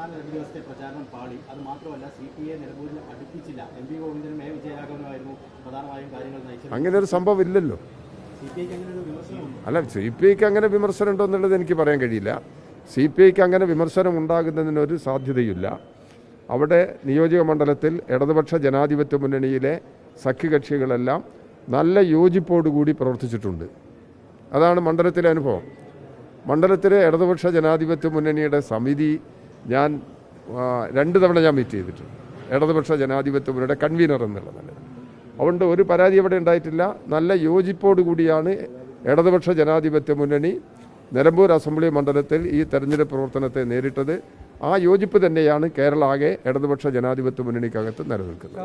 അവസാന രണ്ട് ദിവസത്തെ പ്രചാരണം പാളി. അത് മാത്രമല്ല സി പി ഐ നിലമ്പൂരിൽ അടുപ്പിച്ചില്ല എം പി ഗോവിന്ദനും എ വിജയരാഘവനുമായിരുന്നു പ്രധാനമായും കാര്യങ്ങൾ നയിച്ചത്. അങ്ങനെ ഒരു സംഭവം ഇല്ലല്ലോ അല്ല സി പി ഐക്ക് അങ്ങനെ വിമർശനം ഉണ്ടോ എന്നുള്ളത് എനിക്ക് പറയാൻ കഴിയില്ല. സി പി ഐക്ക് അങ്ങനെ വിമർശനം ഉണ്ടാകുന്നതിനൊരു സാധ്യതയില്ല. അവിടെ നിയോജക മണ്ഡലത്തിൽ ഇടതുപക്ഷ ജനാധിപത്യ മുന്നണിയിലെ സഖ്യകക്ഷികളെല്ലാം നല്ല യോജിപ്പോടുകൂടി പ്രവർത്തിച്ചിട്ടുണ്ട്. അതാണ് മണ്ഡലത്തിലെ അനുഭവം. മണ്ഡലത്തിലെ ഇടതുപക്ഷ ജനാധിപത്യ മുന്നണിയുടെ സമിതി ഞാൻ രണ്ട് തവണ ഞാൻ മീറ്റ് ചെയ്തിട്ടുണ്ട്. ഇടതുപക്ഷ ജനാധിപത്യ മുന്നണിയുടെ കൺവീനർ എന്നുള്ള നിലയിൽ. അതുകൊണ്ട് ഒരു പരാതി ഇവിടെ ഉണ്ടായിട്ടില്ല. നല്ല യോജിപ്പോട് കൂടിയാണ് ഇടതുപക്ഷ ജനാധിപത്യ മുന്നണി നിലമ്പൂർ അസംബ്ലി മണ്ഡലത്തിൽ ഈ തെരഞ്ഞെടുപ്പ് പ്രവർത്തനത്തെ നേരിട്ടത്. ആ യോജിപ്പ് തന്നെയാണ് കേരള ആകെ ഇടതുപക്ഷ ജനാധിപത്യ മുന്നണിക്കകത്ത് നിലനിൽക്കുന്നത്.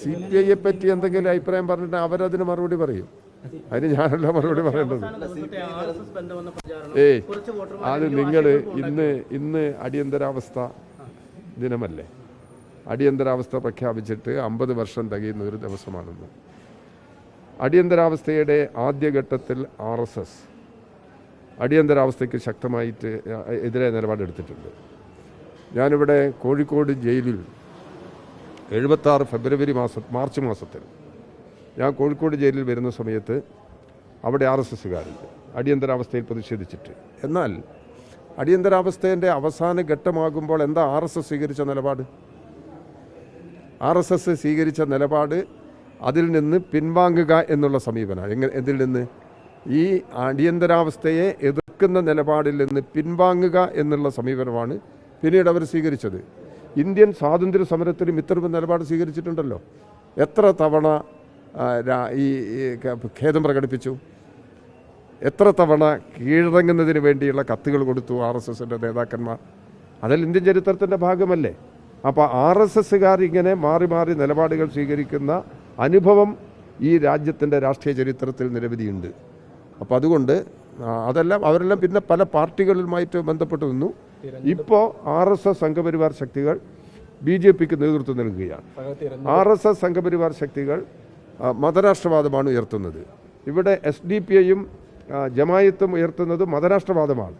സി പി ഐയെ പറ്റി എന്തെങ്കിലും അഭിപ്രായം പറഞ്ഞിട്ട് അവരതിന് മറുപടി പറയും. അതിന് ഞാനല്ല മറുപടി പറയേണ്ടത്. ഏയ് അത് നിങ്ങൾ ഇന്ന് ഇന്ന് അടിയന്തരാവസ്ഥ ദിനമല്ലേ? അടിയന്തരാവസ്ഥ പ്രഖ്യാപിച്ചിട്ട് അമ്പത് വർഷം തികയുന്ന ഒരു ദിവസമാണെന്ന്. അടിയന്തരാവസ്ഥയുടെ ആദ്യഘട്ടത്തിൽ ആർ എസ് എസ് അടിയന്തരാവസ്ഥയ്ക്ക് ശക്തമായിട്ട് എതിരെ നിലപാടെടുത്തിട്ടുണ്ട്. ഞാനിവിടെ കോഴിക്കോട് ജയിലിൽ എഴുപത്താറ് ഫെബ്രുവരി മാസം മാർച്ച് മാസത്തിൽ ഞാൻ കോഴിക്കോട് ജയിലിൽ വരുന്ന സമയത്ത് അവിടെ ആർ എസ് എസ്സുകാരുണ്ട്. അടിയന്തരാവസ്ഥയിൽ പ്രതിഷേധിച്ചിട്ട്. എന്നാൽ അടിയന്തരാവസ്ഥേന്റെ അവസാന ഘട്ടമാകുമ്പോൾ എന്താ ആർ എസ് എസ് സ്വീകരിച്ച നിലപാട്? ആർ എസ് എസ് സ്വീകരിച്ച നിലപാട് അതിൽ നിന്ന് പിൻവാങ്ങുക എന്നുള്ള സമീപനമാണ് എങ്ങനെ ഇതിൽ നിന്ന്? ഈ അടിയന്തരാവസ്ഥയെ എതിർക്കുന്ന നിലപാടിൽ നിന്ന് പിൻവാങ്ങുക എന്നുള്ള സമീപനമാണ് പിന്നീട് അവർ സ്വീകരിച്ചത്. ഇന്ത്യൻ സ്വാതന്ത്ര്യ സമരത്തിലും ഇത്തരം നിലപാട് സ്വീകരിച്ചിട്ടുണ്ടല്ലോ. എത്ര തവണ ഈ ഖേദം പ്രകടിപ്പിച്ചു. എത്ര തവണ കീഴടങ്ങുന്നതിന് വേണ്ടിയുള്ള കത്തുകൾ കൊടുത്തു ആർ എസ് എസിന്റെ നേതാക്കന്മാർ. അതിൽ ഇന്ത്യൻ ചരിത്രത്തിന്റെ ഭാഗമല്ലേ? അപ്പോൾ ആർ എസ് എസ്സുകാർ ഇങ്ങനെ മാറി മാറി നിലപാടുകൾ സ്വീകരിക്കുന്ന അനുഭവം ഈ രാജ്യത്തിന്റെ രാഷ്ട്രീയ ചരിത്രത്തിൽ നിരവധിയുണ്ട്. അപ്പോൾ അതുകൊണ്ട് അതെല്ലാം അവരെല്ലാം പിന്നെ പല പാർട്ടികളുമായിട്ട് ബന്ധപ്പെട്ട് നിന്നു. ഇപ്പോൾ ആർ എസ് എസ് സംഘപരിവാർ ശക്തികൾ ബി ജെ പിക്ക് നേതൃത്വം നൽകുകയാണ്. ആർ എസ് എസ് സംഘപരിവാർ ശക്തികൾ മതരാഷ്ട്രവാദമാണ് ഉയർത്തുന്നത്. ഇവിടെ എസ് ഡി പി ഐയും ജമായത്തും ഉയർത്തുന്നത് മതരാഷ്ട്രവാദമാണ്.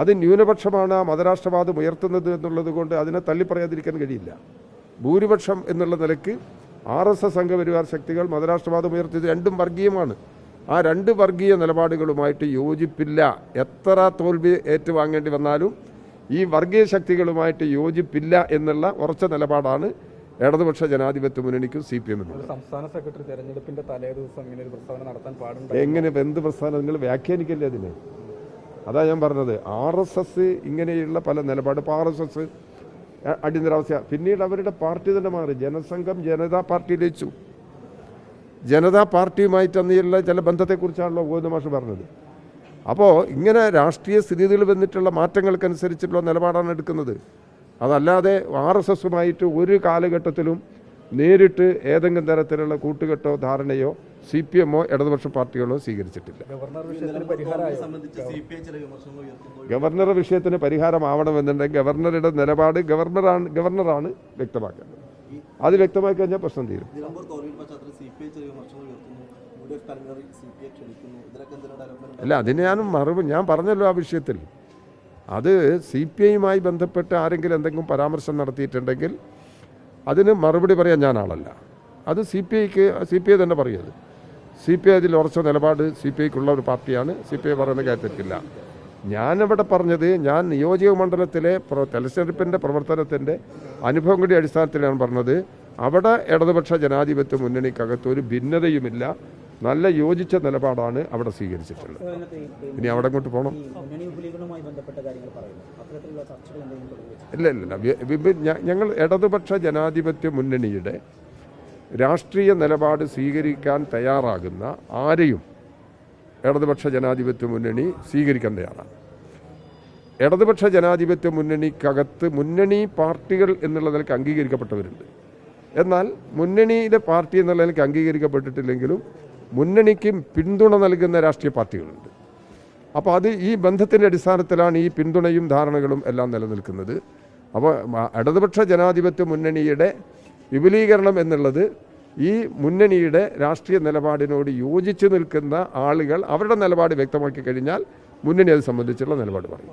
അത് ന്യൂനപക്ഷമാണ് ആ മതരാഷ്ട്രവാദം ഉയർത്തുന്നത് എന്നുള്ളത് കൊണ്ട് അതിനെ തള്ളിപ്പറയാതിരിക്കാൻ കഴിയില്ല. ഭൂരിപക്ഷം എന്നുള്ള നിലയ്ക്ക് ആർ എസ് എസ് സംഘപരിവാർ ശക്തികൾ മതരാഷ്ട്രവാദം ഉയർത്തിയത് രണ്ടും വർഗീയമാണ്. ആ രണ്ട് വർഗീയ നിലപാടുകളുമായിട്ട് യോജിപ്പില്ല. എത്ര തോൽവി ഏറ്റുവാങ്ങേണ്ടി വന്നാലും ഈ വർഗീയ ശക്തികളുമായിട്ട് യോജിപ്പില്ല എന്നുള്ള ഉറച്ച നിലപാടാണ് ഇടതുപക്ഷ ജനാധിപത്യ മുന്നണിക്കും സി പി എമ്മിനും സംസ്ഥാന സെക്രട്ടറി തെരഞ്ഞെടുപ്പിന്റെ തലേ ദിവസം ഇങ്ങനെ ഒരു പ്രസ്താവന നടത്താൻ പാടുണ്ട് എങ്ങനെ എന്ത് പ്രസ്താവന? നിങ്ങൾ വ്യാഖ്യാനിക്കല്ലേ അതിനെ? അതാ ഞാൻ പറഞ്ഞത്. ആർ എസ് എസ് ഇങ്ങനെയുള്ള പല നിലപാട് ഇപ്പോൾ ആർ എസ് എസ് അടിയന്തരാവസ്ഥ പിന്നീട് അവരുടെ പാർട്ടി തന്നെ മാറി. ജനസംഘം ജനതാ പാർട്ടി ലയിച്ചു. ജനതാ പാർട്ടിയുമായിട്ട് അന്നുള്ള ചില ബന്ധത്തെക്കുറിച്ചാണല്ലോ ഗോവിന്ദ മാഷ് പറഞ്ഞത്. അപ്പോൾ ഇങ്ങനെ രാഷ്ട്രീയ സ്ഥിതിയിൽ വന്നിട്ടുള്ള മാറ്റങ്ങൾക്കനുസരിച്ചിട്ടുള്ള നിലപാടാണ് എടുക്കുന്നത്. അതല്ലാതെ ആർ എസ് എസുമായിട്ട് ഒരു കാലഘട്ടത്തിലും നേരിട്ട് ഏതെങ്കിലും തരത്തിലുള്ള കൂട്ടുകെട്ടോ ധാരണയോ സി പി എമ്മോ ഇടതുപക്ഷ പാർട്ടികളോ സ്വീകരിച്ചിട്ടില്ല. ഗവർണറുടെ വിഷയത്തിന് പരിഹാരമാവണമെന്നുണ്ടെങ്കിൽ ഗവർണറുടെ നിലപാട് ഗവർണറാണ് ഗവർണറാണ് വ്യക്തമാക്കേണ്ടത്. അത് വ്യക്തമാക്കി കഴിഞ്ഞാൽ പ്രശ്നം തീരും. അല്ല അതിന് ഞാൻ മറുപടി ഞാൻ പറഞ്ഞല്ലോ ആ വിഷയത്തിൽ. അത് സി പി ഐയുമായി ബന്ധപ്പെട്ട് ആരെങ്കിലും എന്തെങ്കിലും പരാമർശം നടത്തിയിട്ടുണ്ടെങ്കിൽ അതിന് മറുപടി പറയാൻ ഞാൻ ആളല്ല അത് സി പി ഐക്ക് സി പി ഐ തന്നെ പറയുന്നത് സി പി ഐ അതിൽ ഉറച്ച നിലപാട് സി പി ഐക്കുള്ള ഒരു പാർട്ടിയാണ്. സി പി ഐ പറയുന്ന കാര്യത്തില്ല ഞാനിവിടെ പറഞ്ഞത് ഞാൻ നിയോജക മണ്ഡലത്തിലെ തെരഞ്ഞെടുപ്പിന്റെ പ്രവർത്തനത്തിന്റെ അനുഭവം കൂടി അടിസ്ഥാനത്തിലാണ് പറഞ്ഞത്. അവിടെ ഇടതുപക്ഷ ജനാധിപത്യ മുന്നണിക്കകത്ത് ഒരു ഭിന്നതയുമില്ല. നല്ല യോജിച്ച നിലപാടാണ് അവിടെ സ്വീകരിച്ചിട്ടുള്ളത്. ഇനി അവിടെ അങ്ങോട്ട് പോകണം ഇല്ല ഇല്ല ഞങ്ങൾ ഇടതുപക്ഷ ജനാധിപത്യ മുന്നണിയുടെ രാഷ്ട്രീയ നിലപാട് സ്വീകരിക്കാൻ തയ്യാറാകുന്ന ആരെയും ഇടതുപക്ഷ ജനാധിപത്യ മുന്നണി സ്വീകരിക്കാൻ തയ്യാറാണ്. ഇടതുപക്ഷ ജനാധിപത്യ മുന്നണിക്കകത്ത് മുന്നണി പാർട്ടികൾ എന്നുള്ള നിലയ്ക്ക് അംഗീകരിക്കപ്പെട്ടവരുണ്ട്. എന്നാൽ മുന്നണിയിലെ പാർട്ടി എന്നുള്ള നിലയ്ക്ക് അംഗീകരിക്കപ്പെട്ടിട്ടില്ലെങ്കിലും മുന്നണിക്ക് പിന്തുണ നൽകുന്ന രാഷ്ട്രീയ പാർട്ടികളുണ്ട്. അപ്പോൾ അത് ഈ ബന്ധത്തിന്റെ അടിസ്ഥാനത്തിലാണ് ഈ പിന്തുണയും ധാരണകളും എല്ലാം നിലനിൽക്കുന്നത്. അപ്പോൾ ഇടതുപക്ഷ ജനാധിപത്യ മുന്നണിയുടെ വിപുലീകരണം എന്നുള്ളത് ഈ മുന്നണിയുടെ രാഷ്ട്രീയ നിലപാടിനോട് യോജിച്ച് നിൽക്കുന്ന ആളുകൾ അവരുടെ നിലപാട് വ്യക്തമാക്കി കഴിഞ്ഞാൽ മുന്നണി അത് സംബന്ധിച്ചുള്ള നിലപാട് പറയും.